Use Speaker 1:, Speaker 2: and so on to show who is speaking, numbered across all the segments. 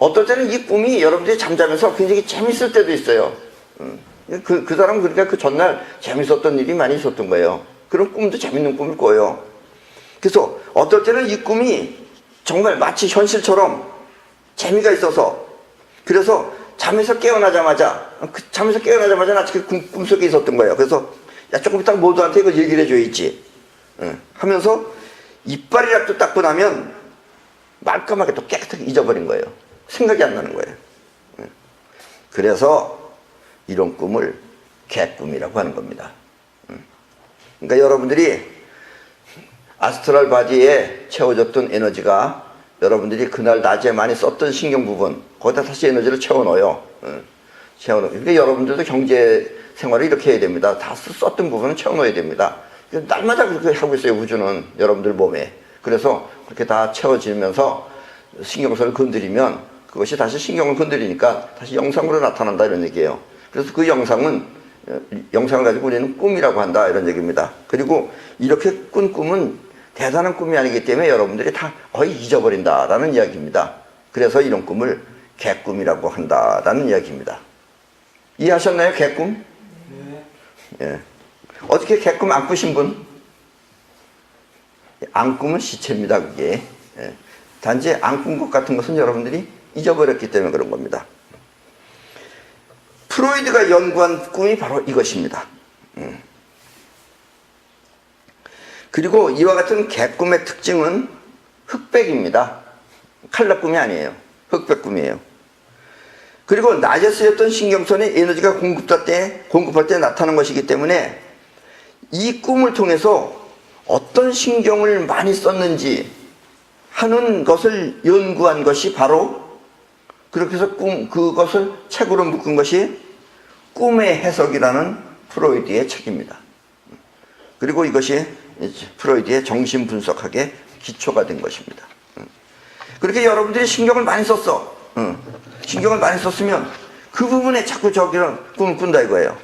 Speaker 1: 어떨 때는 이 꿈이 여러분들이 잠자면서 굉장히 재밌을 때도 있어요. 음. 그, 그 사람은 그러니까 그 전날 재밌었던 일이 많이 있었던 거예요. 그런 꿈도 재밌는 꿈을 꿔요. 그래서 어떨 때는 이 꿈이 정말 마치 현실처럼 재미가 있어서 그래서 잠에서 깨어나자마자 그 잠에서 깨어나자마자 나 지금 꿈, 꿈속에 있었던 거예요. 그래서 야 조금 이따 모두한테 이거 얘기를 해줘야지 응. 하면서 이빨이라도 닦고 나면 말끔하게 또 깨끗하게 잊어버린 거예요. 생각이 안 나는 거예요. 응. 그래서 이런 꿈을 개꿈이라고 하는 겁니다. 응. 그러니까 여러분들이 아스트랄 바디에 채워졌던 에너지가 여러분들이 그날 낮에 많이 썼던 신경 부분 거기다 다시 에너지를 채워넣어요. 응. 채워넣어. 그러니까 여러분들도 경제 생활을 이렇게 해야 됩니다. 다 쓰- 썼던 부분은 채워넣어야 됩니다. 날마다 그렇게 하고 있어요. 우주는 여러분들 몸에. 그래서 그렇게 다 채워지면서 신경선을 건드리면 그것이 다시 신경을 건드리니까 다시 영상으로 나타난다 이런 얘기예요. 그래서 그 영상은 어, 영상을 가지고 우리는 꿈이라고 한다 이런 얘기입니다. 그리고 이렇게 꾼 꿈은 대단한 꿈이 아니기 때문에 여러분들이 다 거의 잊어버린다라는 이야기입니다. 그래서 이런 꿈을 개꿈이라고 한다라는 이야기입니다. 이해하셨나요? 개꿈? 예. 어떻게 개꿈 안 꾸신 분? 안 꾸면 시체입니다, 그게. 예. 단지 안 꾼 것 같은 것은 여러분들이 잊어버렸기 때문에 그런 겁니다. 프로이드가 연구한 꿈이 바로 이것입니다. 음. 그리고 이와 같은 개꿈의 특징은 흑백입니다. 칼라 꿈이 아니에요. 흑백 꿈이에요. 그리고 낮에 쓰였던 신경선의 에너지가 공급할 때, 공급할 때 나타나는 것이기 때문에 이 꿈을 통해서 어떤 신경을 많이 썼는지 하는 것을 연구한 것이 바로 그렇게 해서 꿈, 그것을 책으로 묶은 것이 꿈의 해석이라는 프로이드의 책입니다. 그리고 이것이 프로이드의 정신 분석학의 기초가 된 것입니다. 그렇게 여러분들이 신경을 많이 썼어. 응. 신경을 많이 썼으면 그 부분에 자꾸 저기를 꿈을 꾼다 이거예요.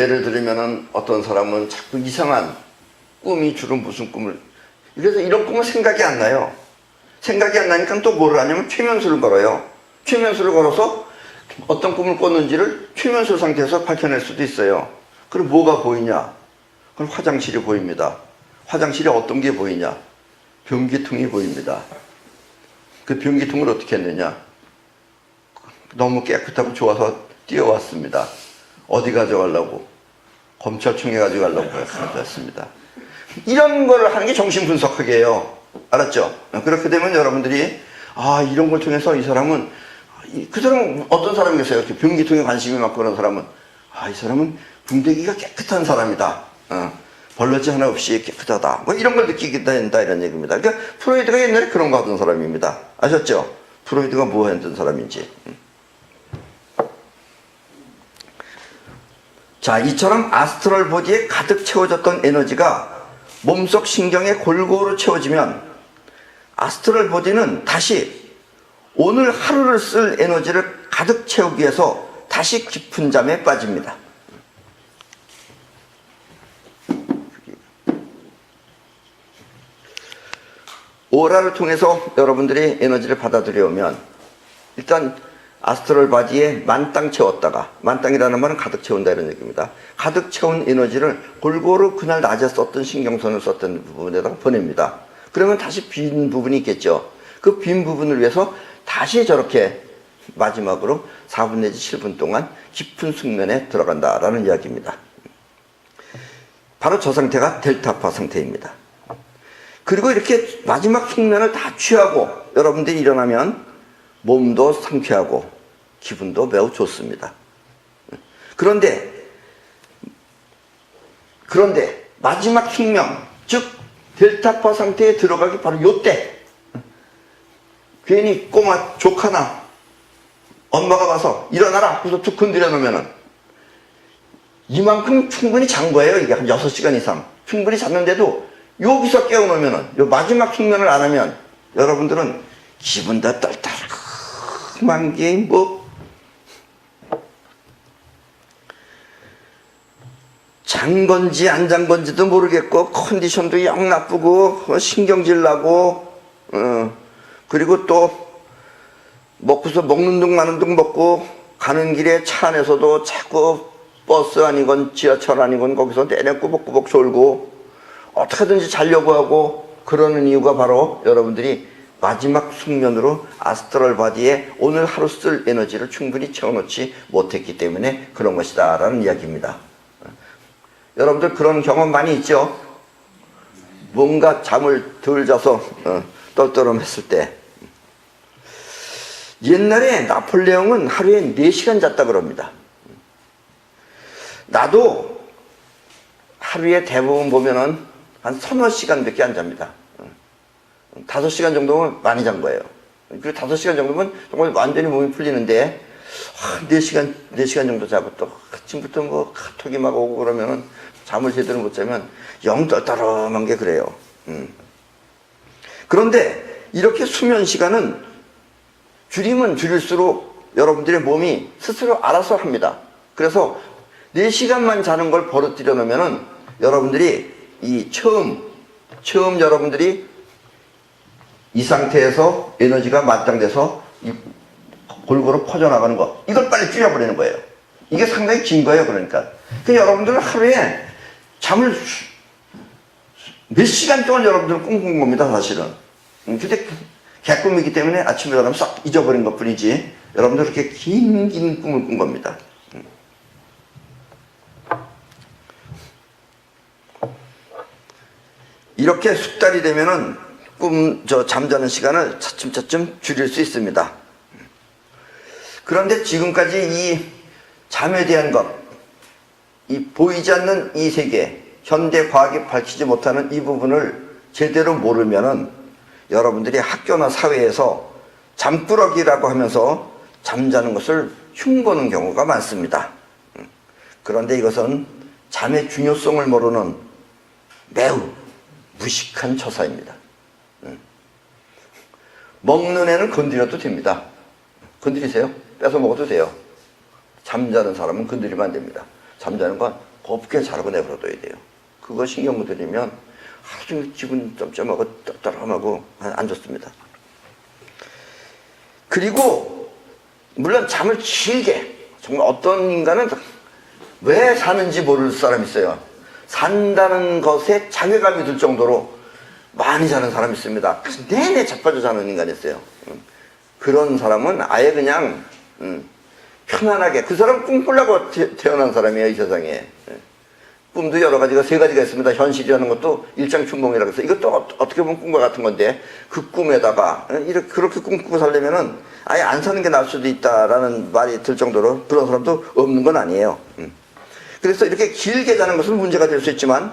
Speaker 1: 예를 들면은 어떤 사람은 자꾸 이상한 꿈이 주로 무슨 꿈을 그래서 이런 꿈은 생각이 안 나요. 생각이 안 나니까 또 뭐를 하냐면 최면수를 걸어요. 최면수를 걸어서 어떤 꿈을 꿨는지를 최면수 상태에서 밝혀낼 수도 있어요. 그럼 뭐가 보이냐? 그럼 화장실이 보입니다. 화장실에 어떤 게 보이냐? 변기통이 보입니다. 그 변기통을 어떻게 했느냐? 너무 깨끗하고 좋아서 뛰어왔습니다. 어디 가져가려고? 검찰청에 가져가려고 했습니다. 이런 걸 하는 게 정신 분석학이에요. 알았죠? 그렇게 되면 여러분들이 아 이런 걸 통해서 이 사람은 이- 그 사람은 어떤 사람이겠어요? 변기통에 관심이 많고 그런 사람은 아 이 사람은 분대기가 깨끗한 사람이다. 어, 벌러지 하나 없이 깨끗하다. 뭐 이런 걸 느끼게 된다 이런 얘기입니다. 그러니까 프로이드가 옛날에 그런 거 하던 사람입니다. 아셨죠? 프로이드가 뭐 했던 사람인지. 자, 이처럼 아스트럴 보디에 가득 채워졌던 에너지가 몸속 신경에 골고루 채워지면 아스트럴 보디는 다시 오늘 하루를 쓸 에너지를 가득 채우기 위해서 다시 깊은 잠에 빠집니다. 오라를 통해서 여러분들이 에너지를 받아들여오면 일단 아스트럴 바디에 만땅 채웠다가 만땅이라는 말은 가득 채운다 이런 얘기입니다. 가득 채운 에너지를 골고루 그날 낮에 썼던 신경선을 썼던 부분에다가 보냅니다. 그러면 다시 빈 부분이 있겠죠. 그 빈 부분을 위해서 다시 저렇게 마지막으로 4분 내지 7분 동안 깊은 숙면에 들어간다라는 이야기입니다. 바로 저 상태가 델타파 상태입니다. 그리고 이렇게 마지막 숙면을 다 취하고 여러분들이 일어나면 몸도 상쾌하고 기분도 매우 좋습니다. 그런데 그런데 마지막 숙명 즉 델타파 상태에 들어가기 바로 요때 괜히 꼬마 조카나 엄마가 와서 일어나라 그래서 툭 건드려 놓으면은 이만큼 충분히 잔 거예요 이게 한 6시간 이상 충분히 잤는데도 여기서 깨어놓으면은 요 마지막 숙면을 안 하면 여러분들은 기분 다 떨떨 한 게뭐? 자, 잔 건지 안 잔 건지도 모르겠고 컨디션도 영 나쁘고 어, 신경질 나고 어, 그리고 또 먹고서 먹는 둥 마는 둥 먹고 가는 길에 차 안에서도 자꾸 버스 아니건 지하철 아니건 거기서 내내 꾸벅꾸벅 졸고 어떻게든지 자려고 하고 그러는 이유가 바로 여러분들이 마지막 숙면으로 아스트럴 바디에 오늘 하루 쓸 에너지를 충분히 채워놓지 못했기 때문에 그런 것이다 라는 이야기입니다 여러분들 그런 경험 많이 있죠? 뭔가 잠을 덜 자서 어, 떨떠름했을 때 옛날에 나폴레옹은 하루에 4시간 잤다 그럽니다. 나도 하루에 대부분 보면은 한 서너 시간밖에 안 잡니다. 다섯 시간 정도면 많이 잔 거예요. 그리고 다섯 시간 정도면 정말 완전히 몸이 풀리는데 아, 네 시간 네 시간 정도 자고 또 아침부터 뭐 카톡이 막 오고 그러면은 잠을 제대로 못 자면 영 떨떠름한 게 그래요. 음. 그런데 이렇게 수면 시간은 줄이면 줄일수록 여러분들의 몸이 스스로 알아서 합니다. 그래서 4시간만 자는 걸 버릇들여 놓으면은 여러분들이 이 처음, 처음 여러분들이 이 상태에서 에너지가 만땅돼서 이 골고루 퍼져나가는 거, 이걸 빨리 줄여버리는 거예요. 이게 상당히 긴 거예요, 그러니까. 그 여러분들은 하루에 잠을 수- 몇 시간 동안 여러분들은 꿈꾼 겁니다, 사실은. 음, 근데 개꿈이기 때문에 아침에 일어나면 싹 잊어버린 것 뿐이지 여러분들 그렇게 긴, 긴 꿈을 꾼 겁니다. 음. 이렇게 숙달이 되면은 꿈, 저, 잠자는 시간을 차츰차츰 줄일 수 있습니다. 그런데 지금까지 이 잠에 대한 것, 이 보이지 않는 이 세계, 현대 과학이 밝히지 못하는 이 부분을 제대로 모르면은 여러분들이 학교나 사회에서 잠꾸러기라고 하면서 잠자는 것을 흉보는 경우가 많습니다. 음. 그런데 이것은 잠의 중요성을 모르는 매우 무식한 처사입니다. 음. 먹는 애는 건드려도 됩니다. 건드리세요. 뺏어 먹어도 돼요. 잠자는 사람은 건드리면 안 됩니다. 잠자는 건 곱게 자르고 내버려둬야 돼요. 그거 신경 못 들이면 하루 종일 기분 점점하고 떨떠름하고 안 좋습니다. 그리고 물론 잠을 길게 정말 어떤 인간은 왜 사는지 모를 사람 있어요. 산다는 것에 자괴감이 들 정도로 많이 자는 사람이 있습니다. 내내 자빠져 자는 인간이 있어요. 음. 그런 사람은 아예 그냥 음, 편안하게 그 사람 꿈 꾸려고 태- 태어난 사람이에요 이 세상에 예. 꿈도 여러 가지가 세 가지가 있습니다 현실이라는 것도 일장춘몽이라고 해서 이것도 어- 어떻게 보면 꿈과 같은 건데 그 꿈에다가 예, 이렇게 그렇게 꿈꾸고 살려면은 아예 안 사는 게 나을 수도 있다라는 말이 들 정도로 그런 사람도 없는 건 아니에요 음. 그래서 이렇게 길게 자는 것은 문제가 될 수 있지만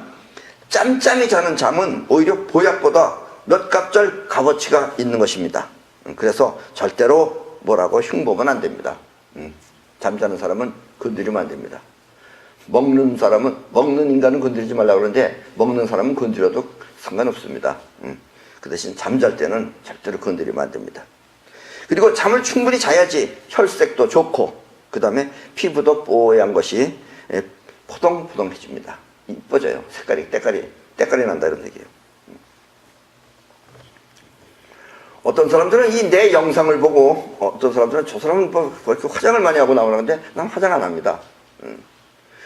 Speaker 1: 짬짬이 자는 잠은 오히려 보약보다 몇 갑절 값어치가 있는 것입니다. 음, 그래서 절대로 뭐라고 흉보면 안 됩니다. 음, 잠자는 사람은 건드리면 안 됩니다. 먹는 사람은 먹는 인간은 건드리지 말라고 그러는데 먹는 사람은 건드려도 상관없습니다. 음, 그 대신 잠잘 때는 절대로 건드리면 안 됩니다. 그리고 잠을 충분히 자야지 혈색도 좋고 그 다음에 피부도 뽀얀 것이 예, 포동포동해집니다. 이뻐져요. 색깔이 때깔이 때깔이 난다 이런 얘기예요. 어떤 사람들은 이 내 영상을 보고 어떤 사람들은 저 사람은 뭐, 뭐 이렇게 화장을 많이 하고 나오는데 난 화장 안 합니다. 음.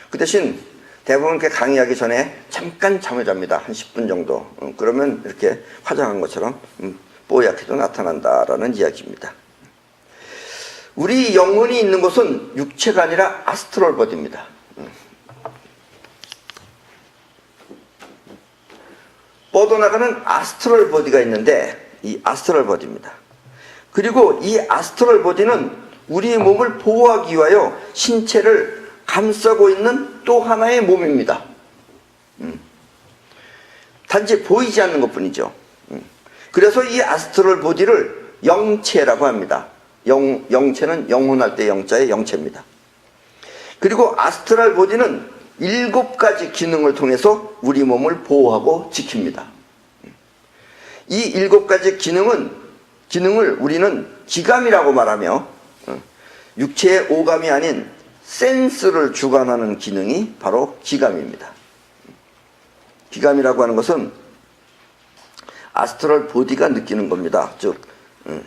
Speaker 1: 그 대신 대부분 이렇게 강의하기 전에 잠깐 잠을 잡니다. 한 10분 정도. 음, 그러면 이렇게 화장한 것처럼 음, 뽀얗게도 나타난다라는 이야기입니다. 우리 영혼이 있는 곳은 육체가 아니라 아스트롤 버디입니다. 뻗어나가는 아스트롤 버디가 있는데 이 아스트롤 버디입니다. 그리고 이 아스트롤 버디는 우리의 몸을 보호하기 위하여 신체를 감싸고 있는 또 하나의 몸입니다. 음. 단지 보이지 않는 것 뿐이죠. 음. 그래서 이 아스트롤 보디를 영체라고 합니다. 영, 영체는 영혼할 때 영자의 영체입니다. 그리고 아스트랄 보디는 일곱 가지 기능을 통해서 우리 몸을 보호하고 지킵니다. 이 일곱 가지 기능은 기능을 우리는 기감이라고 말하며 어, 육체의 오감이 아닌 센스를 주관하는 기능이 바로 기감입니다. 기감이라고 하는 것은 아스트럴 보디가 느끼는 겁니다. 즉, 음,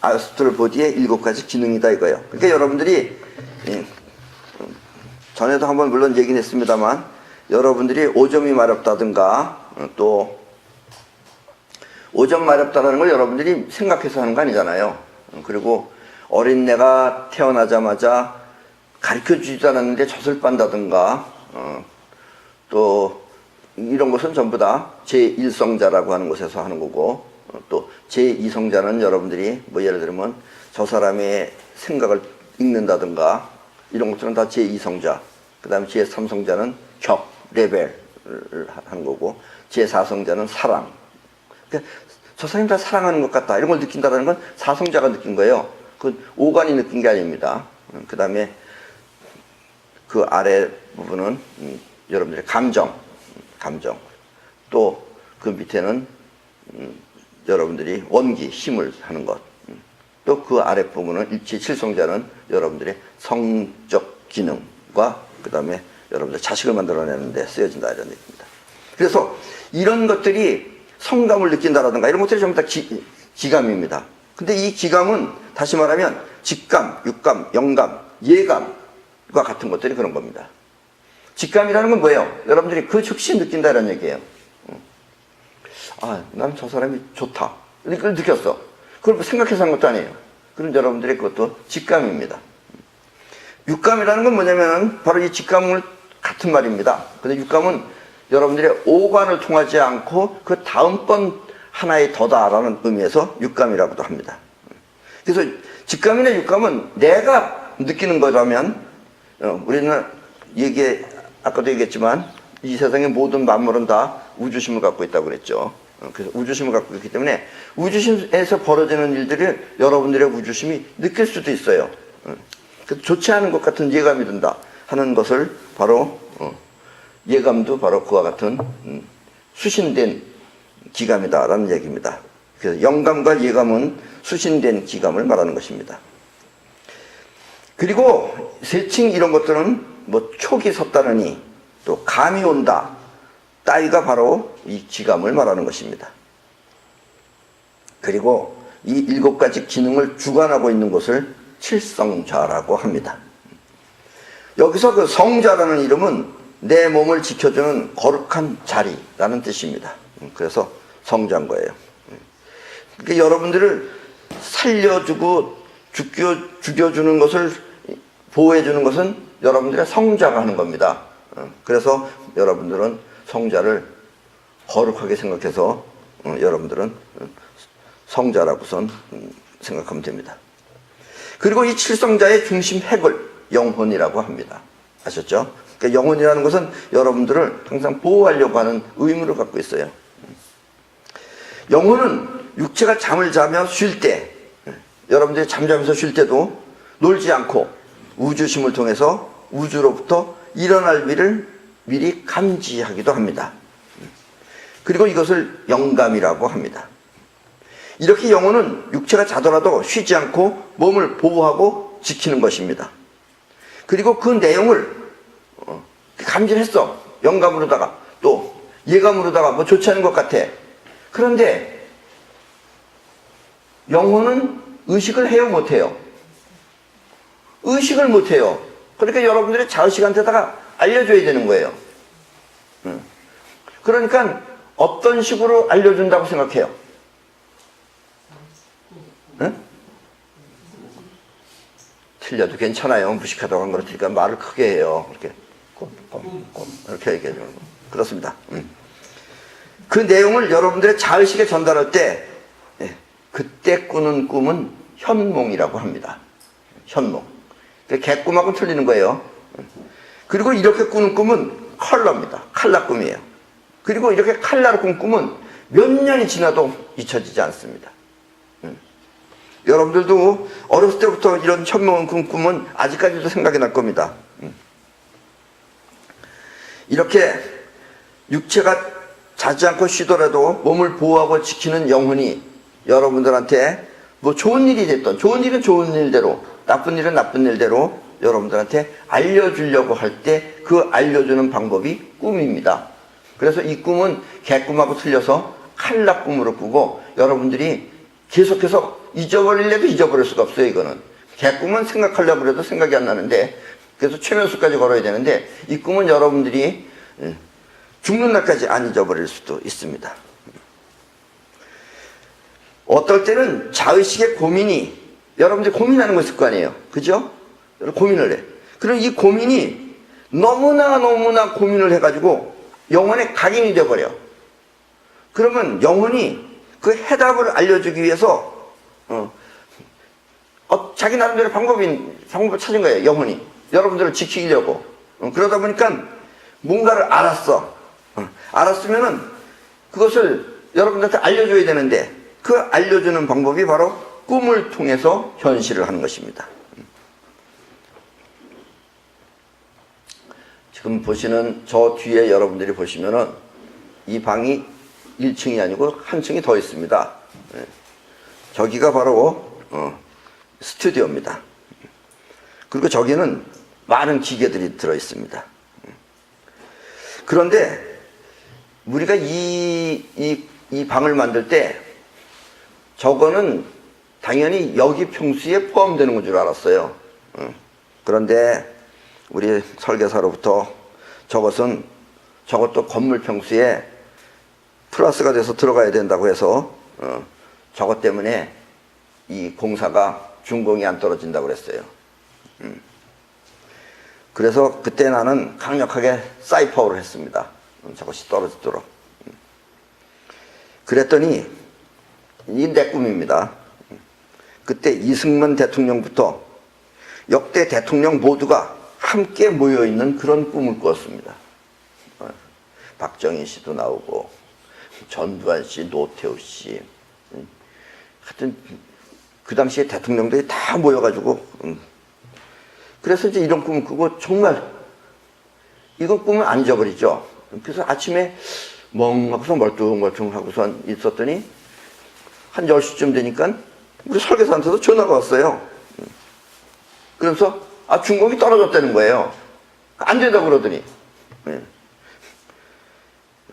Speaker 1: 아스트럴 보디의 일곱 가지 기능이다 이거예요. 그러니까 여러분들이 예, 음, 전에도 한번 물론 얘기는 했습니다만 여러분들이 오점이 마렵다든가 어, 또 오점 마렵다라는 걸 여러분들이 생각해서 하는 거 아니잖아요. 어, 그리고 어린애가 태어나자마자 가르쳐 주지도 않았는데 젖을 빤다든가 어, 또 이런 것은 전부 다 제1성자라고 하는 곳에서 하는 거고 어, 또 제2성자는 여러분들이 뭐 예를 들면 저 사람의 생각을 읽는다든가 이런 것들은 다 제2성자 그 다음에 제3성자는 격, 레벨을 하는 거고 제4성자는 사랑 그러니까 저 사람이 다 사랑하는 것 같다 이런 걸 느낀다는 건 사성자가 느낀 거예요 그 오간이 느낀 게 아닙니다 그 다음에 그 아래 부분은 음, 여러분들의 감정, 감정. 또 그 밑에는 음, 여러분들이 원기, 힘을 하는 것. 또 그 아래 부분은 일치 칠성자는 여러분들의 성적 기능과 그 다음에 여러분들 자식을 만들어내는데 쓰여진다 이런 얘기입니다. 그래서 이런 것들이 성감을 느낀다라든가 이런 것들이 전부 다 기, 기감입니다. 근데 이 기감은 다시 말하면 직감, 육감, 영감, 예감, 과 같은 것들이 그런 겁니다. 직감이라는 건 뭐예요? 여러분들이 그 즉시 느낀다는 얘기예요. 아, 난 저 사람이 좋다. 그걸 느꼈어. 그걸 뭐 생각해서 한 것도 아니에요. 그럼 여러분들의 그것도 직감입니다. 육감이라는 건 뭐냐면 바로 이 직감을 같은 말입니다. 근데 육감은 여러분들의 오관을 통하지 않고 그 다음번 하나에 더다라는 의미에서 육감이라고도 합니다. 그래서 직감이나 육감은 내가 느끼는 거라면 어, 우리는 얘기 아까도 얘기했지만 이 세상의 모든 만물은 다 우주심을 갖고 있다고 그랬죠. 어, 그래서 우주심을 갖고 있기 때문에 우주심에서 벌어지는 일들을 여러분들의 우주심이 느낄 수도 있어요. 어, 좋지 않은 것 같은 예감이 든다 하는 것을 바로 어, 예감도 바로 그와 같은 음, 수신된 기감이다라는 얘기입니다. 그래서 영감과 예감은 수신된 기감을 말하는 것입니다. 그리고 세칭 이런 것들은 뭐 촉이 섰다느니 또 감이 온다 따위가 바로 이 기감을 말하는 것입니다. 그리고 이 일곱 가지 기능을 주관하고 있는 것을 칠성자라고 합니다. 여기서 그 성자라는 이름은 내 몸을 지켜주는 거룩한 자리라는 뜻입니다. 그래서 성자인 거예요. 그러니까 여러분들을 살려주고 죽여, 죽여주는 것을 보호해주는 것은 여러분들의 성자가 하는 겁니다. 어, 그래서 여러분들은 성자를 거룩하게 생각해서 어, 여러분들은 어, 성자라고선 음, 생각하면 됩니다. 그리고 이 칠성자의 중심 핵을 영혼이라고 합니다. 아셨죠? 그러니까 영혼이라는 것은 여러분들을 항상 보호하려고 하는 의무를 갖고 있어요. 영혼은 육체가 잠을 자며 쉴 때, 여러분들이 잠자면서 쉴 때도 놀지 않고 우주심을 통해서 우주로부터 일어날 일을 미리 감지하기도 합니다. 그리고 이것을 영감이라고 합니다. 이렇게 영혼은 육체가 자더라도 쉬지 않고 몸을 보호하고 지키는 것입니다. 그리고 그 내용을 어, 감지했어. 영감으로다가 또 예감으로다가 뭐 좋지 않은 것 같아. 그런데 영혼은 의식을 해요 못해요? 의식을 못해요. 그러니까 여러분들이 자의식한테다가 알려줘야 되는 거예요. 음. 그러니까 어떤 식으로 알려준다고 생각해요? 응? 틀려도 괜찮아요. 무식하다고 한 거니까 말을 크게 해요. 이렇게 꼼, 꼼, 꼼 이렇게 얘기해주는 거. 그렇습니다. 음. 그 내용을 여러분들의 자의식에 전달할 때 예, 그때 꾸는 꿈은 현몽이라고 합니다. 현몽. 개꿈하고 틀리는 거예요. 그리고 이렇게 꾸는 꿈은 컬러입니다. 칼라 꿈이에요. 그리고 이렇게 칼라로 꾼 꿈은 몇 년이 지나도 잊혀지지 않습니다. 음. 여러분들도 어렸을 때부터 이런 현몽을 꾼 꿈은 아직까지도 생각이 날 겁니다. 음. 이렇게 육체가 자지 않고 쉬더라도 몸을 보호하고 지키는 영혼이 여러분들한테 뭐 좋은 일이 됐던 좋은 일은 좋은 일대로 나쁜 일은 나쁜 일대로 여러분들한테 알려주려고 할 때 그 알려주는 방법이 꿈입니다. 그래서 이 꿈은 개꿈하고 틀려서 칼날 꿈으로 꾸고 여러분들이 계속해서 잊어버리려도 잊어버릴 수가 없어요, 이거는. 개꿈은 생각하려고 해도 생각이 안 나는데 그래서 최면수까지 걸어야 되는데 이 꿈은 여러분들이 예, 죽는 날까지 안 잊어버릴 수도 있습니다. 어떨 때는 자의식의 고민이 여러분들이 고민하는 거 있을 거 아니에요. 그죠? 고민을 해. 그럼 이 고민이 너무나 너무나 고민을 해가지고 영혼의 각인이 돼버려. 그러면 영혼이 그 해답을 알려주기 위해서 어, 어, 자기 나름대로 방법이 방법을 찾은 거예요. 영혼이 여러분들을 지키려고 어, 그러다 보니까 뭔가를 알았어. 어, 알았으면은 그것을 여러분들한테 알려줘야 되는데 그 알려주는 방법이 바로 꿈을 통해서 현실을 하는 것입니다. 지금 보시는 저 뒤에 여러분들이 보시면은 이 방이 1층이 아니고 한 층이 더 있습니다. 예. 저기가 바로 어, 스튜디오입니다. 그리고 저기는 많은 기계들이 들어 있습니다. 그런데 우리가 이, 이, 이 방을 만들 때 저거는 당연히 여기 평수에 포함되는 건 줄 알았어요. 어. 그런데 우리 설계사로부터 저것은 저것도 건물 평수에 플러스가 돼서 들어가야 된다고 해서 어, 저것 때문에 이 공사가 준공이 안 떨어진다고 그랬어요. 음. 그래서 그때 나는 강력하게 사이퍼를 했습니다. 음, 저것이 떨어지도록. 음. 그랬더니 이 내 꿈입니다. 음. 그때 이승만 대통령부터 역대 대통령 모두가 함께 모여 있는 그런 꿈을 꾸었습니다. 어, 박정희 씨도 나오고 전두환 씨, 노태우 씨, 음, 하여튼 그 당시에 대통령들이 다 모여가지고 음. 그래서 이제 이런 꿈을 꾸고 정말 이건 꿈을 안 잊어버리죠. 그래서 아침에 멍하고서 멀뚱멀뚱 하고선 있었더니 한 10시쯤 되니까 우리 설계사한테도 전화가 왔어요. 음. 그래서 아 중공이 떨어졌다는 거예요. 안 된다고 그러더니. 예.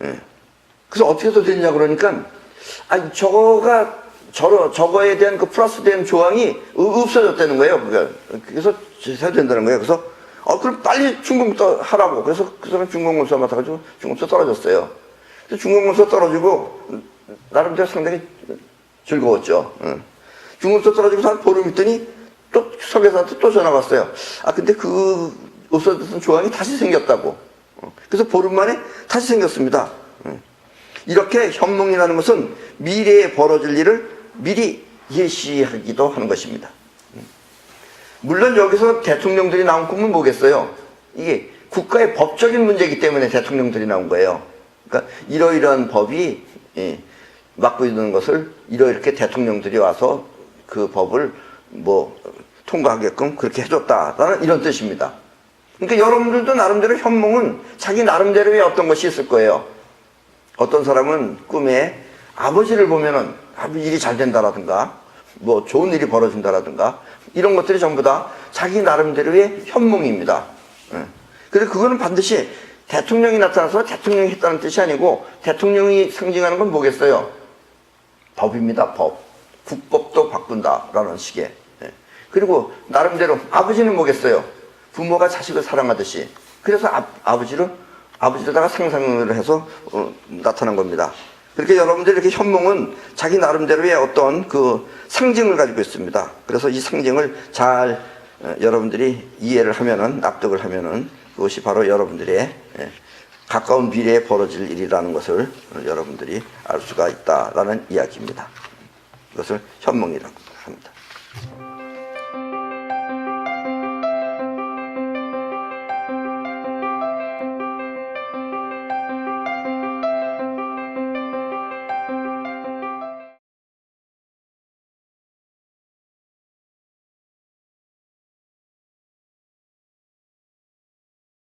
Speaker 1: 예. 그래서 어떻게 해서 됐냐 그러니까 아 저거가 저러, 저거에 대한 그 플러스 된 조항이 어- 없어졌다는 거예요. 그러니까 그래서 해야 된다는 거예요. 그래서 어 그럼 빨리 중공부터 하라고. 그래서 그 사람 중공문서 맡아가지고 중공부터 떨어졌어요. 중공문서 떨어지고 나름대로 상당히 즐거웠죠. 응. 중공문서 떨어지고 한 보름 있더니 또 설계사한테 또 전화가 왔어요. 아 근데 그 없어졌던 조항이 다시 생겼다고. 어, 그래서 보름 만에 다시 생겼습니다. 응. 이렇게 현몽이라는 것은 미래에 벌어질 일을 미리 예시하기도 하는 것입니다. 물론 여기서 대통령들이 나온 꿈은 뭐겠어요? 이게 국가의 법적인 문제이기 때문에 대통령들이 나온 거예요. 그러니까 이러이러한 법이 예, 막고 있는 것을 이러이렇게 대통령들이 와서 그 법을 뭐 통과하게끔 그렇게 해줬다라는 이런 뜻입니다. 그러니까 여러분들도 나름대로 현몽은 자기 나름대로의 어떤 것이 있을 거예요. 어떤 사람은 꿈에 아버지를 보면은 아버지 일이 잘 된다라든가 뭐 좋은 일이 벌어진다라든가 이런 것들이 전부 다 자기 나름대로의 현몽입니다. 예. 그래서 그거는 반드시 대통령이 나타나서 대통령이 했다는 뜻이 아니고 대통령이 상징하는 건 뭐겠어요? 법입니다. 법. 국법도 바꾼다라는 식의. 예. 그리고 나름대로 아버지는 뭐겠어요? 부모가 자식을 사랑하듯이. 그래서 아, 아버지를 아버지로다가 상상을 해서 어, 나타난 겁니다. 그렇게 여러분들 이렇게 현몽은 자기 나름대로의 어떤 그 상징을 가지고 있습니다. 그래서 이 상징을 잘 어, 여러분들이 이해를 하면은 납득을 하면은 그것이 바로 여러분들의 예, 가까운 미래에 벌어질 일이라는 것을 어, 여러분들이 알 수가 있다라는 이야기입니다. 이것을 현몽이라고 합니다.